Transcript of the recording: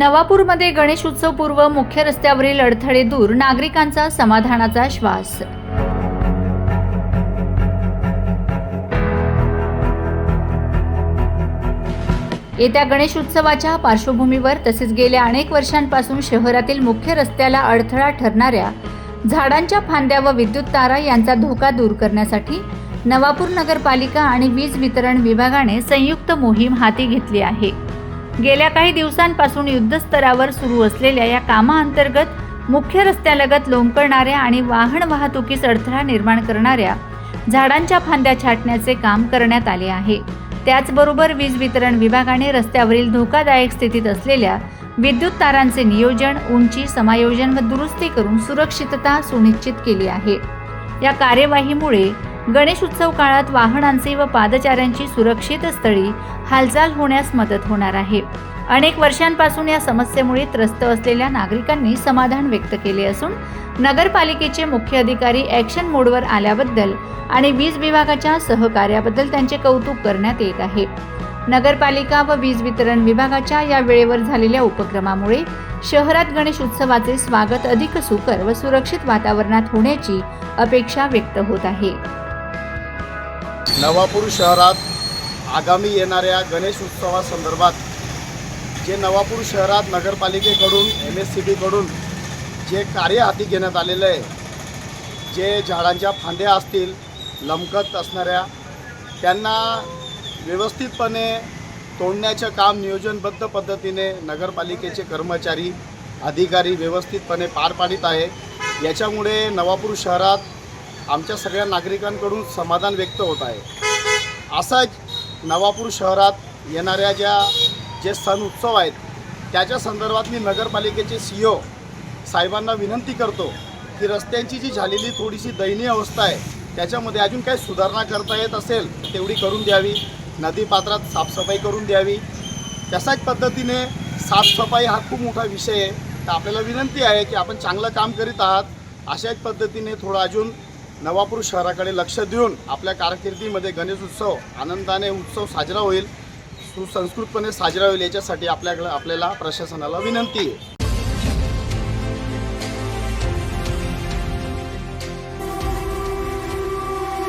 नवापूरमध्ये गणेश उत्सव पूर्व मुख्य रस्त्यावरील अडथळे दूर नागरिकांचा समाधानाचा श्वास. येत्या गणेश उत्सवाच्या पार्श्वभूमीवर तसेच गेल्या अनेक वर्षांपासून शहरातील मुख्य रस्त्याला अडथळा ठरणाऱ्या झाडांच्या फांद्या व विद्युत तारा यांचा धोका दूर करण्यासाठी नवापूर नगरपालिका आणि वीज वितरण विभागाने संयुक्त मोहीम हाती घेतली आहे. गेल्या काही दिवसांपासून युद्धस्तरावर सुरू असलेल्या या कामाअंतर्गत मुख्य रस्त्यालगत लोंबकळणाऱ्या आणि वाहन वाहतुकीस अडथळा निर्माण करणाऱ्या झाडांच्या फांद्या छाटण्याचे काम करण्यात आले आहे. त्याचबरोबर वीज वितरण विभागाने रस्त्यावरील धोकादायक स्थितीत असलेल्या विद्युत तारांचे नियोजन उंची समायोजन व दुरुस्ती करून सुरक्षितता सुनिश्चित केली आहे. या कार्यवाहीमुळे गणेश उत्सव काळात वाहनांची व पादचाऱ्यांची सुरक्षित स्थळी हालचाल होण्यास मदत होणार आहे. अनेक वर्षांपासून या समस्येमुळे त्रस्त असलेल्या नागरिकांनी समाधान व्यक्त केले असून नगरपालिकेचे मुख्य अधिकारी ॲक्शन मोडवर आल्याबद्दल आणि वीज विभागाच्या सहकार्याबद्दल त्यांचे कौतुक करण्यात येत आहे. नगरपालिका व वीज वितरण विभागाच्या या वेळेवर झालेल्या उपक्रमामुळे शहरात गणेश उत्सवाचे स्वागत अधिक सुकर व सुरक्षित वातावरणात होण्याची अपेक्षा व्यक्त होत आहे. नवापूर शहरात आगामी येणाऱ्या गणेश उत्सवासंदर्भात जे नवापूर शहरात नगरपालिकेकडून एम एस सी बीकडून जे कार्य हाती घेण्यात आलेलं आहे जे झाडांच्या फांद्या असतील लमकत असणाऱ्या त्यांना व्यवस्थितपणे तोडण्याचं काम नियोजनबद्ध पद्धतीने नगरपालिकेचे कर्मचारी अधिकारी व्यवस्थितपणे पार पाडित आहे याच्यामुळे नवापूर शहरात आमच्या सगळ्या नागरिकांकडून समाधान व्यक्त होत आहे. असाच नवापूर शहरात येणाऱ्या ज्या जे सण उत्सव आहेत त्याच्या संदर्भात मी नगरपालिकेचे सी ओ साहेबांना विनंती करतो की रस्त्यांची जी झालेली थोडीशी दयनीय अवस्था आहे त्याच्यामध्ये अजून काही सुधारणा करता येत असेल तेवढी करून द्यावी. नदीपात्रात साफसफाई करून द्यावी. तशाच पद्धतीने साफसफाई हा खूप मोठा विषय आहे. तर आपल्याला विनंती आहे की आपण चांगलं काम करीत आहात. अशाच पद्धतीने थोडं अजून नवापूर शहराकडे लक्ष देऊन आपल्या कारकिर्दीमध्ये गणेश उत्सव आनंदाने उत्सव साजरा होईल सुसंस्कृतपणे साजरा होईल याच्यासाठी आपल्याकडे आपल्याला प्रशासनाला विनंती आहे.